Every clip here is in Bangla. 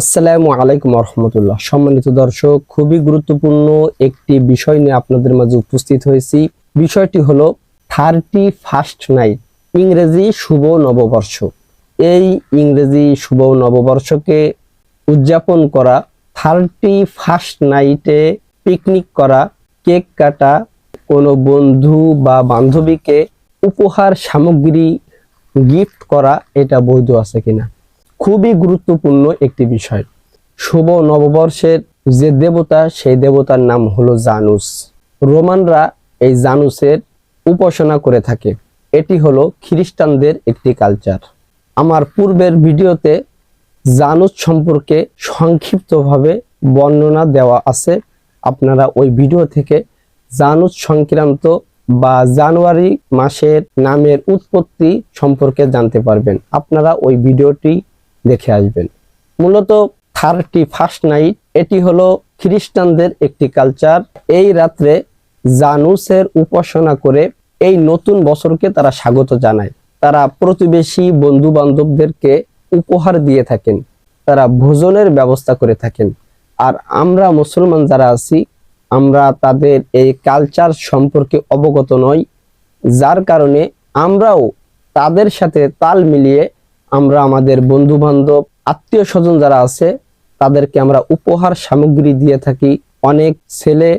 আসসালামু আলাইকুম রহমতুল্লাহ সম্মানিত দর্শক, খুবই গুরুত্বপূর্ণ একটি বিষয় নিয়ে আপনাদের মাঝে উপস্থিত হয়েছি। বিষয়টি হলো থার্টি ফার্স্ট নাইট, ইংরেজি শুভ নববর্ষ। এই ইংরেজি শুভ নববর্ষকে উদযাপন করা, থার্টি ফার্স্ট নাইটে পিকনিক করা, কেক কাটা, কোনো বন্ধু বা বান্ধবীকে উপহার সামগ্রী গিফট করা, এটা বৈধ আছে কিনা? খুবই গুরুত্বপূর্ণ একটি বিষয়। শুভ নববর্ষের যে দেবতা, সেই দেবতার নাম হলো জানুস। রোমানরা এই জানুসের উপাসনা করে থাকে। এটি হলো খ্রিস্টানদের একটি কালচার। আমার পূর্বের ভিডিওতে জানুস সম্পর্কে সংক্ষিপ্তভাবে বর্ণনা দেওয়া আছে। আপনারা ওই ভিডিও থেকে জানুস সংক্রান্ত বা জানুয়ারি মাসের নামের উৎপত্তি সম্পর্কে জানতে পারবেন। আপনারা ওই ভিডিওটি দেখে আসবেন। মূলত থার্টি ফার্স্ট নাইট, এটি হলো খ্রিস্টানদের একটি কালচার। এই রাত্রে জানুসের উপাসনা করে এই নতুন বছরকে তারা স্বাগত জানায়। তারা প্রতিবেশী বন্ধু বান্ধবদেরকে উপহার দিয়ে থাকেন। তারা ভোজনের ব্যবস্থা করে থাকেন। আর আমরা মুসলমান যারা আছি, আমরা তাদের এই কালচার সম্পর্কে অবগত নই। যার কারণে আমরাও তাদের সাথে তাল মিলিয়ে আমরা আমাদের বন্ধু বান্ধব আত্মীয় স্বজন যারা আছে, তাদেরকে আমরা উপহার সামগ্রী দিয়ে থাকি। অনেক ছেলে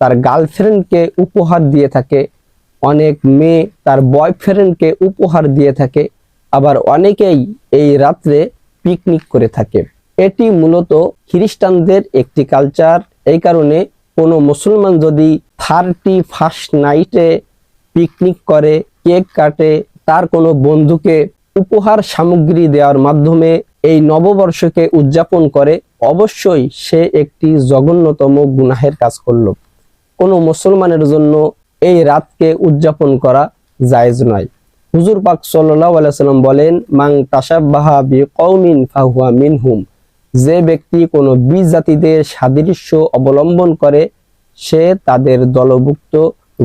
তার গার্লফ্রেন্ডকে উপহার দিয়ে থাকে। অনেক মেয়ে তার বয়ফ্রেন্ডকে উপহার দিয়ে থাকে। আবার অনেকেই এই রাত্রে পিকনিক করে থাকে। এটি মূলত খ্রিস্টানদের একটি কালচার। এই কারণে কোনো মুসলমান যদি থার্টি ফার্স্ট নাইটে পিকনিক করে, কেক কাটে, তার কোনো বন্ধুকে উপহার সামগ্রী দেওয়ার মাধ্যমে এই নববর্ষকে উদযাপন করে অবশ্যই সে একটি জঘন্যতম গুনাহের কাজ করল। কোনো মুসলমানের জন্য এই রাতকে উদযাপন করা জায়েজ নয়। হুজুর পাক সাল্লাম বলেন মাং তাসাব্বাহা বি কওমিন ফাহুয়া মিনহুম। যে ব্যক্তি কোনো বীজ জাতিদের সাদৃশ্য অবলম্বন করে, সে তাদের দলভুক্ত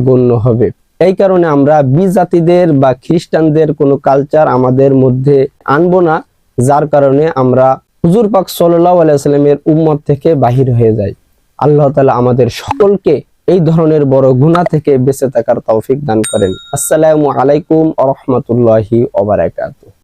গণ্য হবে। এই কারণে আমরা বিজাতিদের জাতিদের বা খ্রিস্টানদের কোনো কালচার আমাদের মধ্যে আনব না, যার কারণে আমরা হুজুর পাক সাল্লাল্লাহু আলাইহি সাল্লামের উম্মত থেকে বাহির হয়ে যাই। আল্লাহ তালা আমাদের সকলকে এই ধরনের বড় গুনাহ থেকে বেঁচে থাকার তৌফিক দান করেন। আসসালামু আলাইকুম ওয়া রাহমাতুল্লাহি ওয়া বারাকাতুহু।